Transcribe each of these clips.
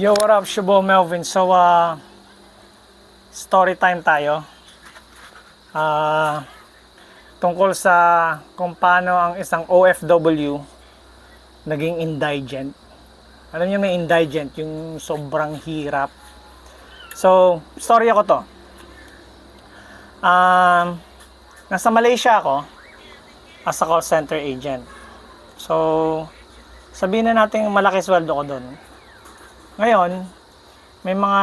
Yo, what up, Shubo Melvin? So, uh, story time tayo. Ah, tungkol sa kung paano ang isang OFW naging indigent. Alam niyo may indigent, yung sobrang hirap. So, story ako to. Um, nasa Malaysia ako as a call center agent. So, sabihin na natin malaki sweldo ko doon. Ngayon, may mga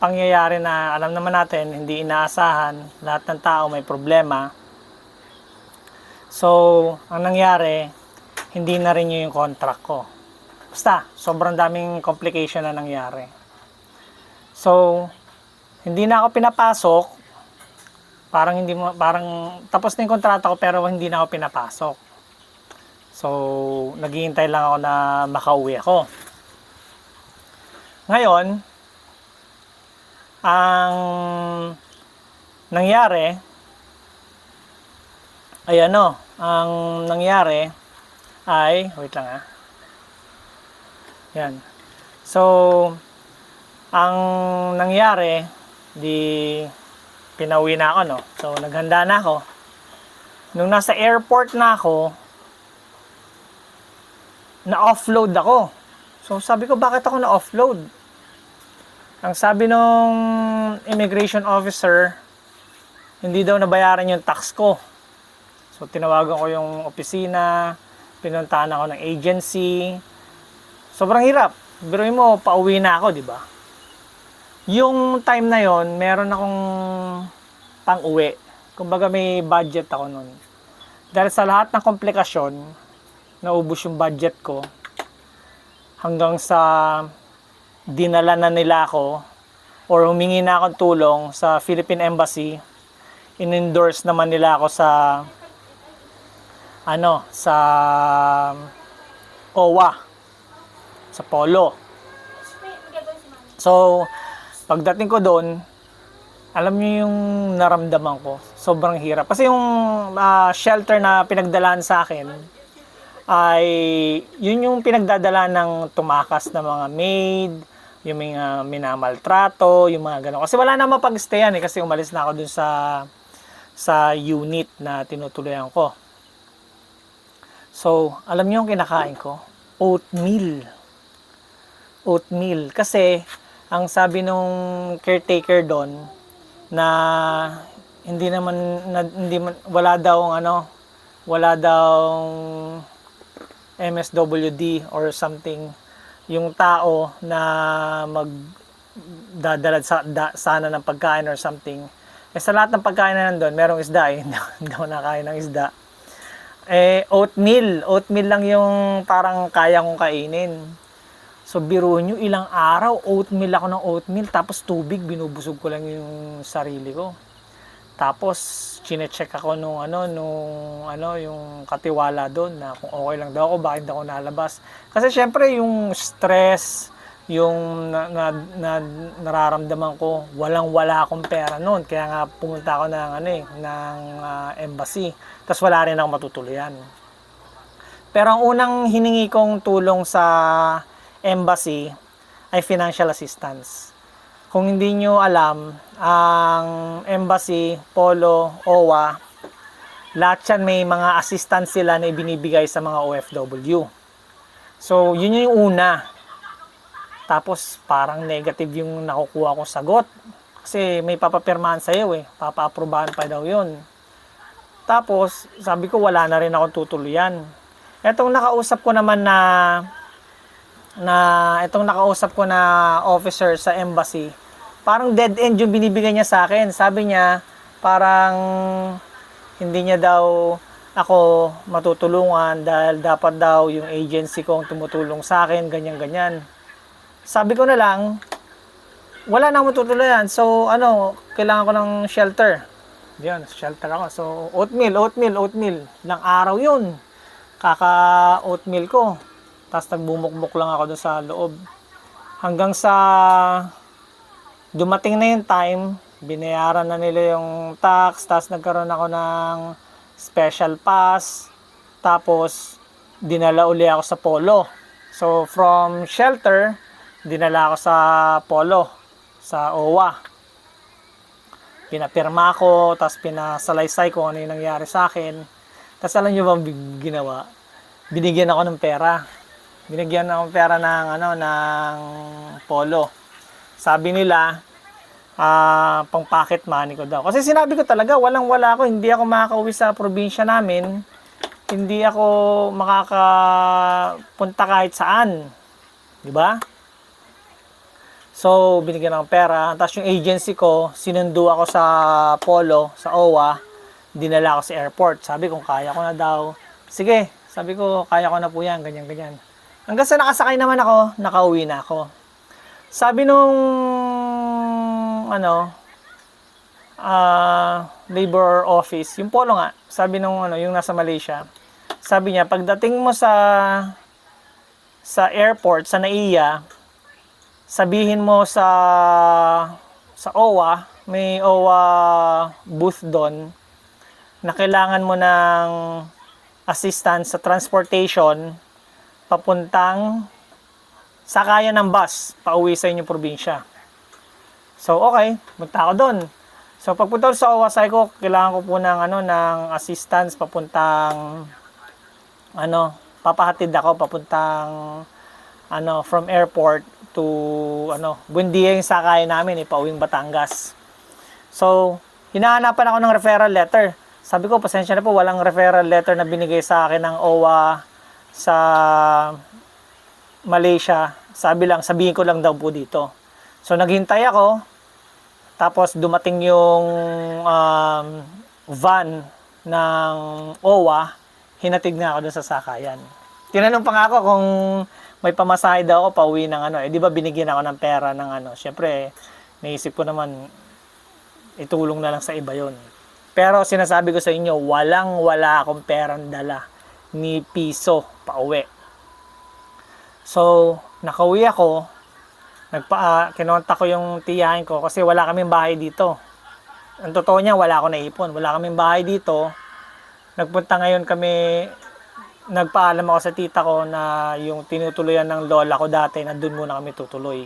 pangyayari na alam naman natin, hindi inaasahan, lahat ng tao may problema. So, ang nangyari, hindi na rin yung contract ko. Basta, sobrang daming complication na nangyari. So, hindi na ako pinapasok. Parang hindi mo parang tapos na yung kontrata ko pero hindi na ako pinapasok. So, naghihintay lang ako na makauwi ako. Ngayon, ang nangyari ay ano, ang nangyari ay, wait lang ah. Yan. So, ang nangyari, di pinauwi na ako, no? So, naghanda na ako. Nung nasa airport na ako, na-offload ako. So, sabi ko, bakit ako na-offload? Ang sabi nung immigration officer, hindi daw nabayaran yung tax ko. So, tinawagan ko yung opisina, pinuntahan ako ng agency. Sobrang hirap. Biruin mo, pauwi na ako, di ba? Yung time na yon meron akong pang-uwi. Kumbaga may budget ako nun. Dahil sa lahat ng komplikasyon, naubos yung budget ko hanggang sa dinala na nila ako or humingi na akong tulong sa Philippine Embassy. In-endorse naman nila ako sa ano sa OWA sa Polo. So pagdating ko doon alam niyo yung naramdaman ko. Sobrang hirap. Kasi yung ah, shelter na pinagdalaan sa akin ay yun yung pinagdadala ng tumakas na mga maid, yung mga minamaltrato, yung mga gano'n. Kasi wala na mapag-stayan eh kasi umalis na ako dun sa sa unit na tinutuloyan ko. So, alam niyo yung kinakain ko? Oatmeal. Oatmeal. Kasi, ang sabi nung caretaker doon, na hindi naman, na, hindi man, wala daw ano, wala daw MSWD or something yung tao na mag dadala sa, da, sana ng pagkain or something. Eh, sa lahat ng pagkain na nandun, merong isda eh. Hindi ako nakain ng isda. Eh, oatmeal. Oatmeal lang yung parang kaya kong kainin. So, biro nyo, ilang araw, oatmeal ako ng oatmeal, tapos tubig, binubusog ko lang yung sarili ko. Tapos, chine-check ako nung ano, nung ano, yung katiwala doon na kung okay lang daw ako, bakit daw ako nalabas. Kasi syempre, yung stress, yung na, na, na, nararamdaman ko, walang-wala akong pera noon. Kaya nga pumunta ako ng ano eh, ng ah, embassy. Tapos wala rin akong matutuluyan. Pero ang unang hiningi kong tulong sa embassy ay financial assistance. Kung hindi nyo alam, ang embassy, polo, OWA, lahat yan may mga assistance sila na ibinibigay sa mga OFW. So, yun yung una. Tapos, parang negative yung nakukuha kong sagot. Kasi may papapirmahan sa'yo eh. Papa-aprobahan pa daw yun. Tapos, sabi ko, wala na rin akong tutuluyan. Etong nakausap ko naman na na itong nakausap ko na officer sa embassy, parang dead end yung binibigay niya sa akin. Sabi niya, parang hindi niya daw ako matutulungan dahil dapat daw yung agency ko ang tumutulong sa akin, ganyan-ganyan. Sabi ko na lang, wala na akong matutulungan. So, ano, kailangan ko ng shelter. Yan, shelter ako. So, oatmeal, oatmeal, oatmeal. Ilang araw yun. Kaka-oatmeal ko. Tapos nagbumukbuk lang ako doon sa loob. Hanggang sa dumating na yung time, binayaran na nila yung tax, tapos nagkaroon ako ng special pass, tapos dinala uli ako sa polo. So from shelter, dinala ako sa Polo, sa OWA. Pinapirma ko, tapos pinasalaysay ko ano yung nangyari sa akin. Tapos alam nyo big- ginawa? Binigyan ako ng pera. Binigyan ako ng pera ng, ano, ng Polo. Sabi nila, ah pang pocket money ko daw. Kasi sinabi ko talaga, walang wala ako, hindi ako makakauwi sa probinsya namin. Hindi ako makakapunta kahit saan. Di ba? So, binigyan ng pera. Tapos yung agency ko, sinundo ako sa Polo, sa OWA. Dinala ako sa airport. Sabi ko, kaya ko na daw. Sige, sabi ko, kaya ko na po yan, ganyan, ganyan. Hanggang sa nakasakay naman ako, nakauwi na ako. Sabi nung, ano, ah, labor office, yung Polo nga, sabi nung, ano, yung nasa Malaysia, sabi niya, pagdating mo sa, sa airport, sa NAIA, sabihin mo sa sa OWA, may OWA booth doon na kailangan mo ng assistance sa transportation papuntang sakayan ng bus pauwi sa inyong probinsya. So, okay, punta ako doon. So, pagpunta sa OWA, sabi ko, kailangan ko po ng, ano, ng assistance papuntang, ano, papahatid ako papuntang, ano, from airport to, ano, Buendia yung sakayan namin, eh, pauwing Batangas. So, hinahanapan ako ng referral letter. Sabi ko, pasensya na po, walang referral letter na binigay sa akin ng OWA sa Malaysia. Sabi lang, sabihin ko lang daw po dito. So, naghintay ako. Tapos, dumating yung um, van ng OWA. Hinatid nga ako dun sa sakayan. Tinanong pa nga ako kung may pamasahe daw ako pauwi ng ano. Eh, di ba binigyan ako ng pera ng ano. Siyempre, naisip ko naman, itulong na lang sa iba yon. Pero sinasabi ko sa inyo, walang wala akong perang dala ni piso pauwi. So, nakauwi ako, nagpa, uh, kinontak ko yung tiyahin ko kasi wala kaming bahay dito. Ang totoo niya, wala ako naipon. Wala kaming bahay dito. Nagpunta ngayon kami, nagpaalam ako sa tita ko na yung tinutuloyan ng lola ko dati na doon muna kami tutuloy.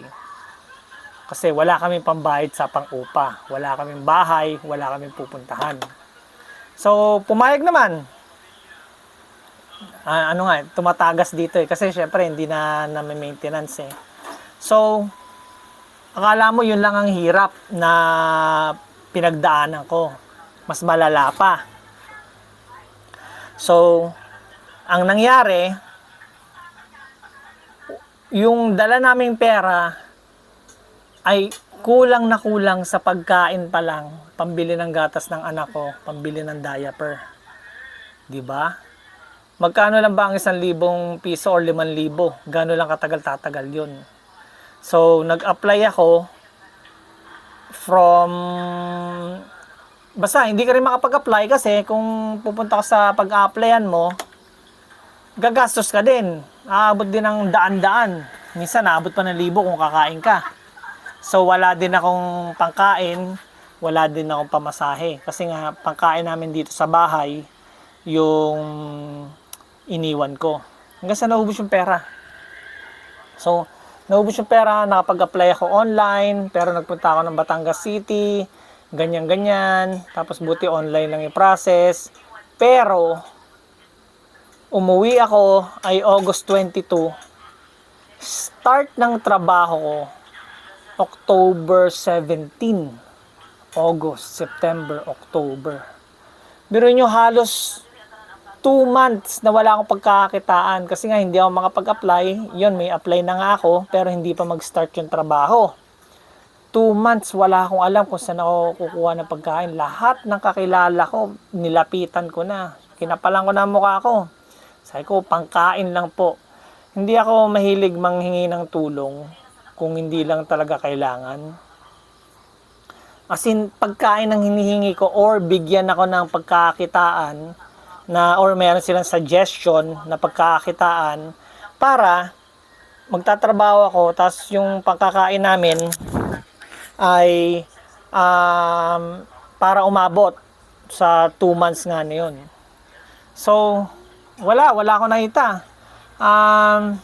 Kasi wala kaming pambayad sa pang-upa. Wala kaming bahay, wala kaming pupuntahan. So, pumayag naman. Ah, ano nga, tumatagas dito eh. Kasi syempre, hindi na na may maintenance eh. So, akala mo yun lang ang hirap na pinagdaanan ko. Mas malala pa. So, ang nangyari, yung dala naming pera ay kulang na kulang sa pagkain pa lang, pambili ng gatas ng anak ko, pambili ng diaper. 'Di ba? Magkano lang ba ang isang libong piso or limang libo? Gano'n lang katagal tatagal yun. So, nag-apply ako from basta hindi ka rin makapag-apply kasi kung pupunta ka sa pag-applyan mo, gagastos ka din. Aabot din ng daan-daan. Minsan naabot pa ng libo kung kakain ka. So wala din akong pangkain, wala din akong pamasahe. Kasi nga pangkain namin dito sa bahay, yung iniwan ko. Hanggang sa naubos yung pera. So, naubos yung pera, nakapag-apply ako online, pero nagpunta ako ng Batangas City, ganyan-ganyan. Tapos buti online lang i-process. Pero, umuwi ako ay August 22. Start ng trabaho ko, October 17. August, September, October. Pero nyo halos 2 months na wala akong pagkakakitaan kasi nga hindi ako makapag-apply. Yun, may apply na nga ako pero hindi pa mag-start yung trabaho. 2 months wala akong alam kung saan ako kukuha ng pagkain. Lahat ng kakilala ko, nilapitan ko na. Kinapalan ko na ang mukha ko. Sabi ko, pangkain lang po. Hindi ako mahilig manghingi ng tulong kung hindi lang talaga kailangan. As in, pagkain ang hinihingi ko or bigyan ako ng pagkakitaan na or meron silang suggestion na pagkakitaan para magtatrabaho ako tapos yung pagkakain namin ay um, para umabot sa 2 months nga na yun. So, wala, wala ako nakita. Um,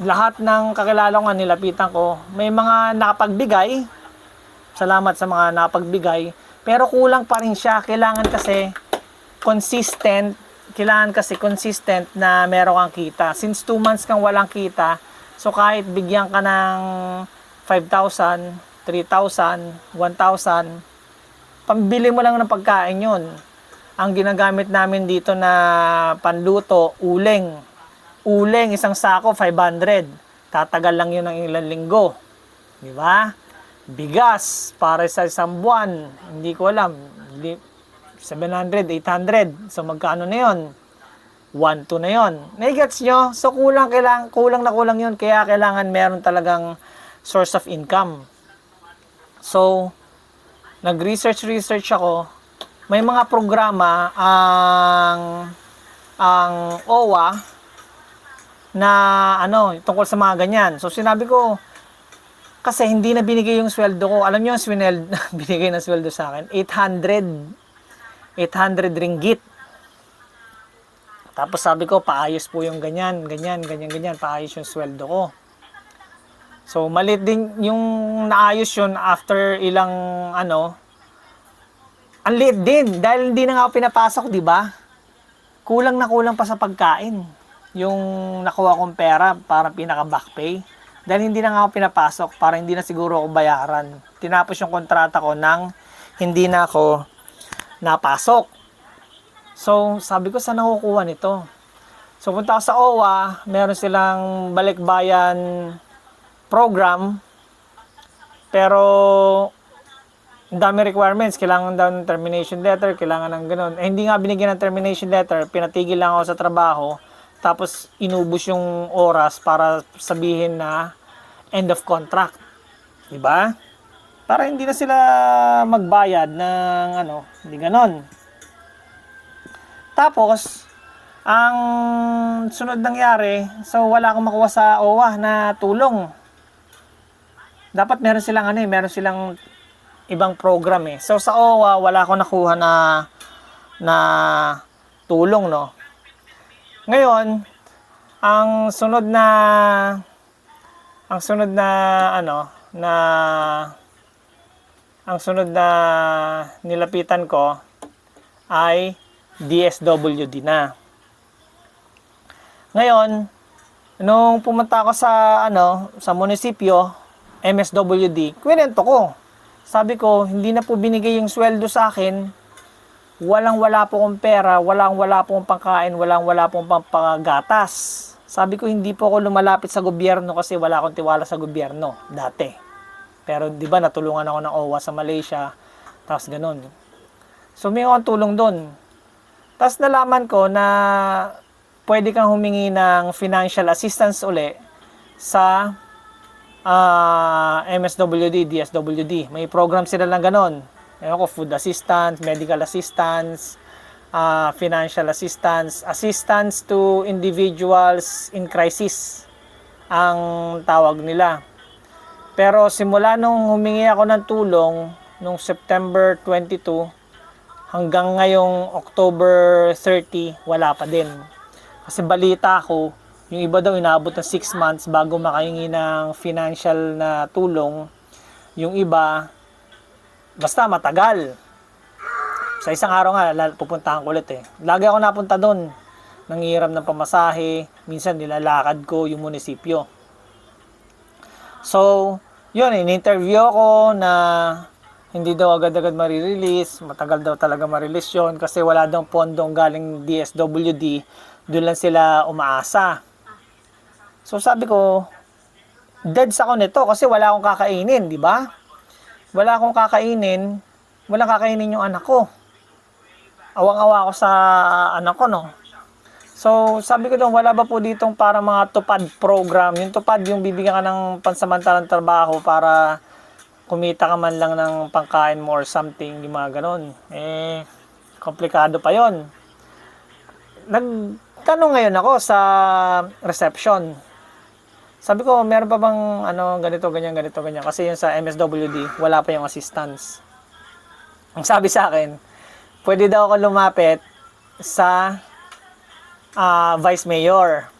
lahat ng kakilala ko nilapitan ko, may mga nakapagbigay. Salamat sa mga nakapagbigay. Pero kulang pa rin siya. Kailangan kasi consistent. Kailangan kasi consistent na meron kang kita. Since 2 months kang walang kita, so kahit bigyan ka ng 5,000, 3,000, 1,000, pambili mo lang ng pagkain yun. Ang ginagamit namin dito na panluto, uling. Uling, isang sako, 500. Tatagal lang yun ng ilang linggo. Di ba? Bigas, para sa isang buwan. Hindi ko alam. Hindi, 700, 800. So, magkano na yun? 1, 2 na yun. Naigets nyo? So, kulang, kailang, kulang na kulang yun. Kaya kailangan meron talagang source of income. So, nag-research-research ako. May mga programa ang ang OWA na ano, tungkol sa mga ganyan. So sinabi ko, kasi hindi na binigay yung sweldo ko. Alam niyo yung swinel, binigay na sweldo sa akin? 800. 800 ringgit. Tapos sabi ko, paayos po yung ganyan, ganyan, ganyan, ganyan, paayos yung sweldo ko. So, malit din yung naayos yun after ilang, ano, ang liit din. Dahil hindi na nga ako pinapasok, di ba? Kulang na kulang pa sa pagkain. Yung nakuha kong pera para pinaka back pay. Dahil hindi na nga ako pinapasok para hindi na siguro ako bayaran. Tinapos yung kontrata ko nang hindi na ako napasok. So, sabi ko, saan nakukuha nito? So, punta ako sa OWA, meron silang balikbayan program, pero dami requirements, kailangan daw ng termination letter, kailangan ng ganun. Eh, hindi nga binigyan ng termination letter, pinatigil lang ako sa trabaho, tapos inubos yung oras para sabihin na end of contract. Di ba? Para hindi na sila magbayad ng ano, hindi ganon. Tapos, ang sunod nangyari, so wala akong makuha sa OWA na tulong. Dapat meron silang ano eh, meron silang ibang program eh. So sa OWA, wala akong nakuha na na tulong, no. Ngayon, ang sunod na ang sunod na ano na ang sunod na nilapitan ko ay DSWD na. Ngayon, nung pumunta ako sa ano sa munisipyo, MSWD, kwento ko. Sabi ko, hindi na po binigay yung sweldo sa akin. Walang wala po akong pera, walang wala po akong pangkain, walang wala po akong panggatas. Sabi ko, hindi po ako lumalapit sa gobyerno kasi wala akong tiwala sa gobyerno dati. Pero di ba natulungan ako ng OWA sa Malaysia, tapos ganun. So may akong tulong doon. Tapos nalaman ko na pwede kang humingi ng financial assistance uli sa uh, MSWD, DSWD. May program sila lang ganon. Ewan ko, food assistance, medical assistance, uh, financial assistance, assistance to individuals in crisis ang tawag nila. Pero simula nung humingi ako ng tulong nung September 22 hanggang ngayong October 30, wala pa din. Kasi balita ko, yung iba daw inaabot ng 6 months bago makahingi ng financial na tulong. Yung iba, basta matagal. Sa isang araw nga, pupuntahan ko ulit eh. Lagi ako napunta doon. Nangiram ng pamasahe. Minsan nilalakad ko yung munisipyo. So, yun, in-interview ako na hindi daw agad-agad marirelease. Matagal daw talaga ma-release yun kasi wala daw pondong galing DSWD. Doon lang sila umaasa. So sabi ko, dead sa ako nito kasi wala akong kakainin, di ba? Wala akong kakainin, wala kakainin yung anak ko. Awang-awa ako sa anak ko, no? So, sabi ko doon, wala ba po ditong para mga tupad program? Yung tupad, yung bibigyan ka ng pansamantalang trabaho para kumita ka man lang ng pangkain mo or something, yung mga ganun. Eh, komplikado pa yon. Nagtanong ngayon ako sa reception. Sabi ko, meron pa bang ano, ganito, ganyan, ganito, ganyan. Kasi yung sa MSWD, wala pa yung assistance. Ang sabi sa akin, pwede daw ako lumapit sa uh, vice mayor.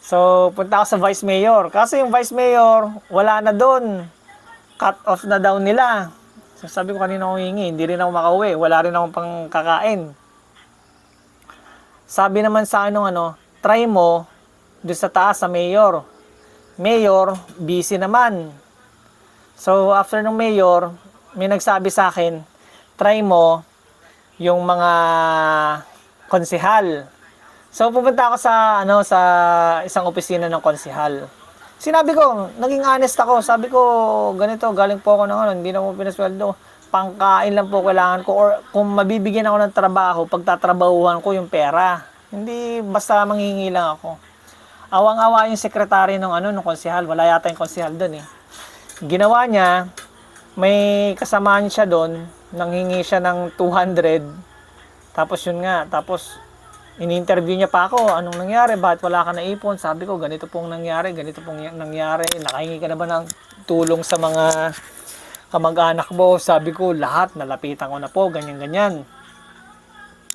So, punta ako sa vice mayor. Kaso yung vice mayor, wala na doon. Cut off na daw nila. So, sabi ko kanina ako hingi, hindi rin ako makauwi. Wala rin akong pang kakain. Sabi naman sa anong ano, try mo doon sa taas sa mayor. Mayor, busy naman. So, after ng mayor, may nagsabi sa akin, try mo yung mga konsihal. So, pupunta ako sa, ano, sa isang opisina ng konsihal. Sinabi ko, naging honest ako. Sabi ko, ganito, galing po ako ng ano, hindi na mo pinasweldo. Pangkain lang po kailangan ko. Or kung mabibigyan ako ng trabaho, pagtatrabahuhan ko yung pera. Hindi basta manghingi lang ako. Awang-awa yung sekretary ng ano, ng konsihal. Wala yata yung konsihal doon eh. Ginawa niya, may kasamaan siya doon, nanghingi siya ng 200. Tapos yun nga, tapos ini-interview niya pa ako, anong nangyari, bakit wala ka naipon? Sabi ko, ganito pong nangyari, ganito pong nangyari. Nakahingi ka na ba ng tulong sa mga kamag-anak mo? Sabi ko, lahat, nalapitan ko na po, ganyan-ganyan.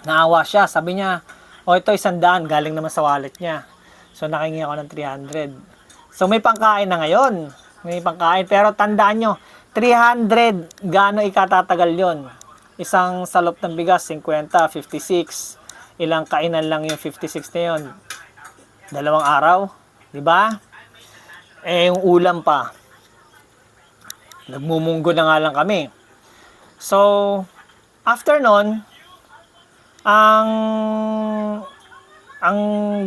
Naawa siya, sabi niya, o ito isang daan, galing naman sa wallet niya. So nakahingi ako ng 300. So may pangkain na ngayon. May pangkain. Pero tandaan nyo, 300, gaano ikatatagal yon Isang salop ng bigas, 50, 56. Ilang kainan lang yung 56 na yon Dalawang araw. Di ba? Eh, yung ulam pa. Nagmumunggo na nga lang kami. So, after nun, ang ang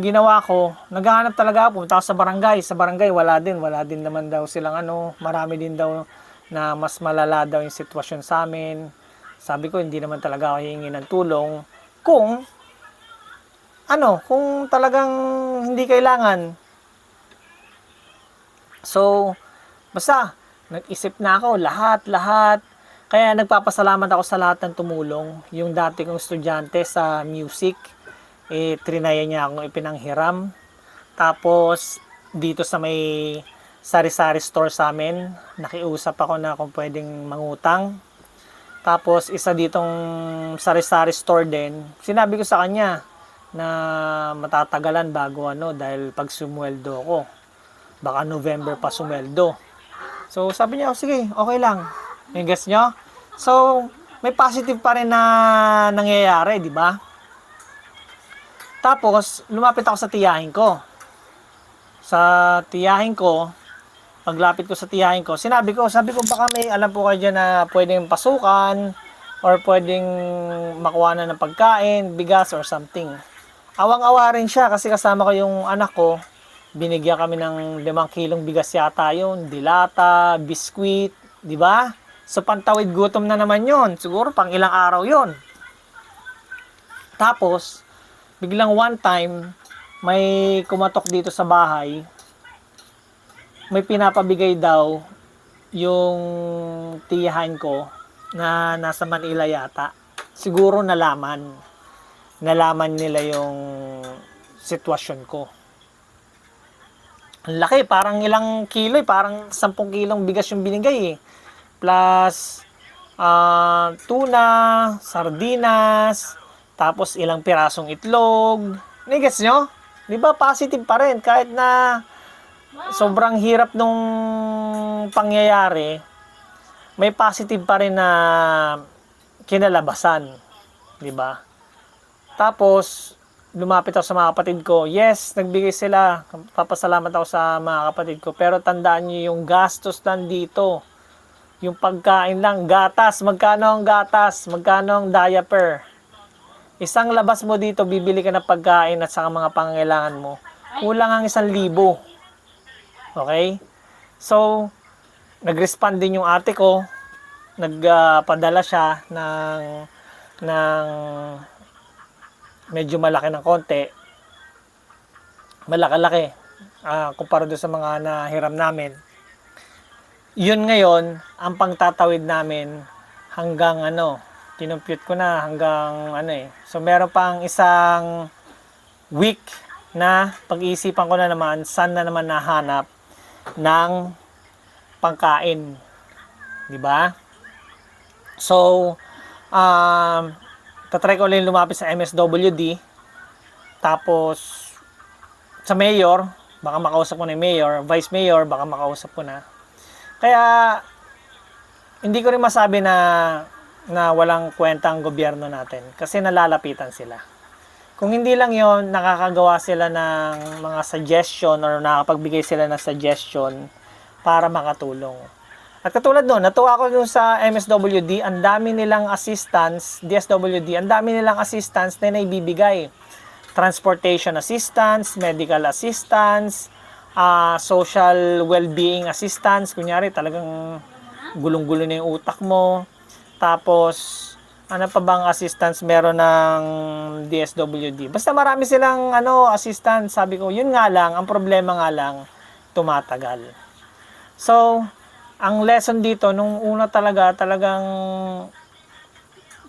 ginawa ko, naghahanap talaga ako, pumunta ako sa barangay. Sa barangay, wala din. Wala din naman daw silang ano, marami din daw na mas malala daw yung sitwasyon sa amin. Sabi ko, hindi naman talaga ako hihingi ng tulong. Kung, ano, kung talagang hindi kailangan. So, basta, nag-isip na ako, lahat, lahat. Kaya nagpapasalamat ako sa lahat ng tumulong. Yung dati kong estudyante sa music, eh, trinaya niya akong ipinanghiram. Tapos, dito sa may sari-sari store sa amin, nakiusap ako na kung pwedeng mangutang. Tapos, isa ditong sari-sari store din, sinabi ko sa kanya na matatagalan bago ano, dahil pag sumweldo ko, baka November pa sumweldo. So, sabi niya, oh, sige, okay lang. Yung guess nyo? So, may positive pa rin na nangyayari, di ba? Tapos, lumapit ako sa tiyahin ko. Sa tiyahin ko, paglapit ko sa tiyahin ko, sinabi ko, sabi ko baka may alam po kayo dyan na pwedeng pasukan or pwedeng makuha na ng pagkain, bigas or something. Awang-awa rin siya kasi kasama ko yung anak ko. Binigyan kami ng 5 kilong bigas yata yun, dilata, biskwit, di ba? So pantawid gutom na naman yon Siguro pang ilang araw yon Tapos, biglang one time, may kumatok dito sa bahay, may pinapabigay daw yung tiyahan ko na nasa Manila yata. Siguro nalaman. Nalaman nila yung sitwasyon ko. Ang laki, parang ilang kilo eh, parang 10 kilong bigas yung binigay eh. Plus, ah, tuna, sardinas, tapos ilang pirasong itlog. Nigets nyo? Di ba positive pa rin kahit na sobrang hirap nung pangyayari, may positive pa rin na kinalabasan. Di ba? Tapos, lumapit ako sa mga kapatid ko. Yes, nagbigay sila. Papasalamat ako sa mga kapatid ko. Pero tandaan nyo yung gastos nandito. Yung pagkain lang. Gatas. Magkano ang gatas? Magkano ang diaper? Isang labas mo dito, bibili ka ng pagkain at saka mga pangangailangan mo. Kulang ang isang libo. Okay? So, nag-respond din yung ate ko. Nagpadala siya ng ng medyo malaki ng konti. Malaki-laki. ah kumpara doon sa mga nahiram namin. Yun ngayon, ang pangtatawid namin hanggang ano, kinumpute ko na hanggang ano eh. So meron pang isang week na pag-iisipan ko na naman saan na naman nahanap ng pangkain. 'Di ba? So um tatry ko ulit lumapit sa MSWD tapos sa mayor baka makausap ko na yung mayor, vice mayor, baka makausap ko na. Kaya, hindi ko rin masabi na na walang kwenta ang gobyerno natin kasi nalalapitan sila. Kung hindi lang yon nakakagawa sila ng mga suggestion or nakapagbigay sila ng suggestion para makatulong. At katulad doon, natuwa ako doon sa MSWD, ang dami nilang assistance, DSWD, ang dami nilang assistance na naibibigay. Transportation assistance, medical assistance, ah, social well-being assistance. Kunyari, talagang gulong-gulo na yung utak mo. Tapos, ano pa bang assistance meron ng DSWD? Basta marami silang ano, assistance. Sabi ko, yun nga lang, ang problema nga lang, tumatagal. So, ang lesson dito, nung una talaga, talagang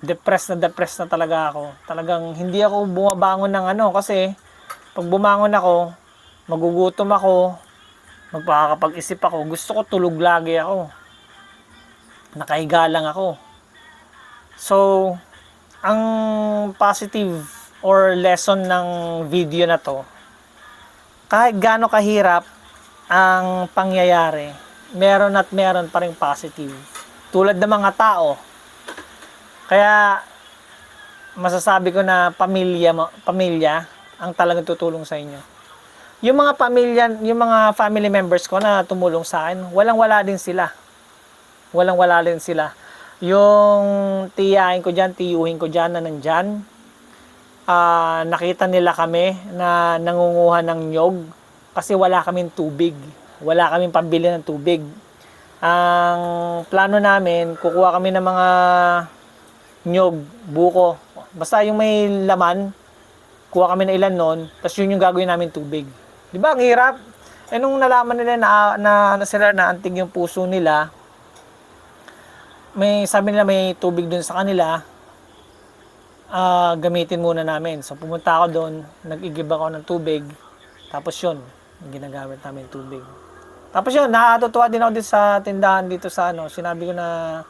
depressed na depressed na talaga ako. Talagang hindi ako bumabangon ng ano kasi pag bumangon ako, magugutom ako, magpapag-isip ako, gusto ko tulog lagi ako. Nakahiga lang ako. So, ang positive or lesson ng video na to, kahit gaano kahirap ang pangyayari, meron at meron pa rin positive. Tulad ng mga tao. Kaya, masasabi ko na pamilya, mo- pamilya ang talagang tutulong sa inyo. Yung mga pamilya, yung mga family members ko na tumulong sa akin, walang-wala din sila. Walang-wala din sila. Yung tiyahin ko dyan, tiyuhin ko dyan na nandyan, ah, nakita nila kami na nangunguha ng nyog kasi wala kaming tubig. Wala kaming pambili ng tubig. Ang plano namin, kukuha kami ng mga nyog, buko. Basta yung may laman, kuha kami ng ilan nun, tapos yun yung gagawin namin tubig. Di ba, ang hirap? Eh, nung nalaman nila na, na, na sila na antig yung puso nila, may sabi nila may tubig dun sa kanila, ah gamitin muna namin. So pumunta ako doon, nag-igib ako ng tubig, tapos yun, ginagamit namin tubig. Tapos yun, nakatutuwa din ako dito sa tindahan dito sa ano, sinabi ko na,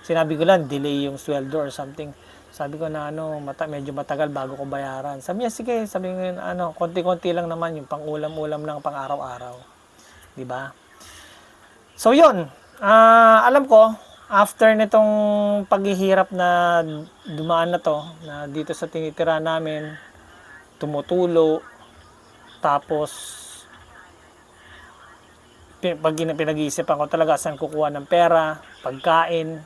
sinabi ko lang, delay yung sweldo or something. Sabi ko na ano, mata, medyo matagal bago ko bayaran. Sabi niya, sige, sabi ko ano, konti-konti lang naman yung pang ulam-ulam lang pang araw-araw. 'Di ba? So yun, ah, alam ko, after nitong paghihirap na dumaan na to, na dito sa tinitira namin, tumutulo, tapos pag pinag-iisipan ko talaga saan kukuha ng pera, pagkain,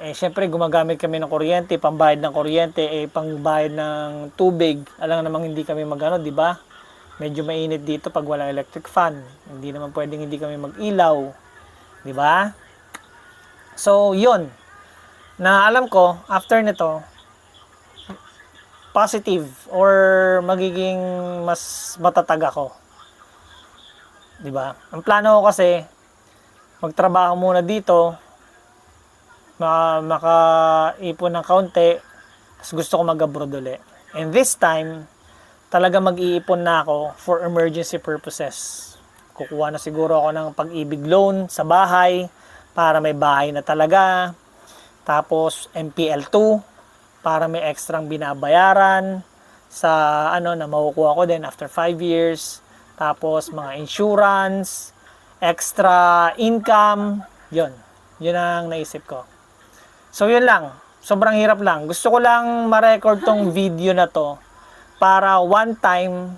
eh syempre gumagamit kami ng kuryente, pambayad ng kuryente, eh pangbayad ng tubig. Alam namang hindi kami magano, di ba? Medyo mainit dito pag walang electric fan. Hindi naman pwedeng hindi kami mag-ilaw, di ba? So, yun. Na alam ko, after nito, positive or magiging mas matatag ako. 'Di ba? Ang plano ko kasi magtrabaho muna dito, ma makaipon ng kaunti, tapos gusto ko mag-abroad uli. And this time, talaga mag-iipon na ako for emergency purposes. Kukuha na siguro ako ng pag-ibig loan sa bahay para may bahay na talaga. Tapos MPL2 para may extrang binabayaran sa ano na makukuha ko din after 5 years. Tapos mga insurance, extra income, 'yon. 'Yun ang naisip ko. So 'yun lang. Sobrang hirap lang. Gusto ko lang ma-record tong video na to para one time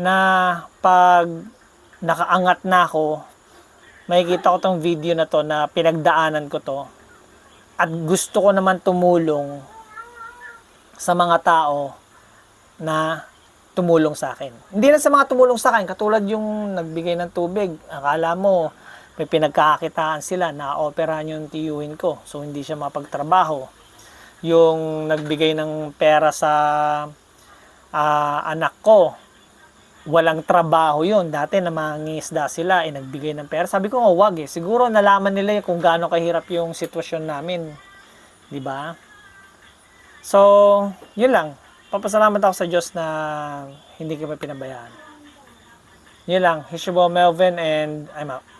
na pag nakaangat na ako, makikita ko tong video na to na pinagdaanan ko to at gusto ko naman tumulong sa mga tao na tumulong sa akin. Hindi na sa mga tumulong sa akin, katulad yung nagbigay ng tubig. Akala mo, may pinagkakakitaan sila na operahan yung tiyuhin ko. So, hindi siya mapagtrabaho. Yung nagbigay ng pera sa ah, anak ko, walang trabaho yun. Dati na mangingisda sila, eh, nagbigay ng pera. Sabi ko, oh, wag eh. Siguro nalaman nila kung gaano kahirap yung sitwasyon namin. Di ba? So, yun lang. Papasalamat ako sa Diyos na hindi kami pinabayaan. Yun lang. Boy Melvin and I'm out.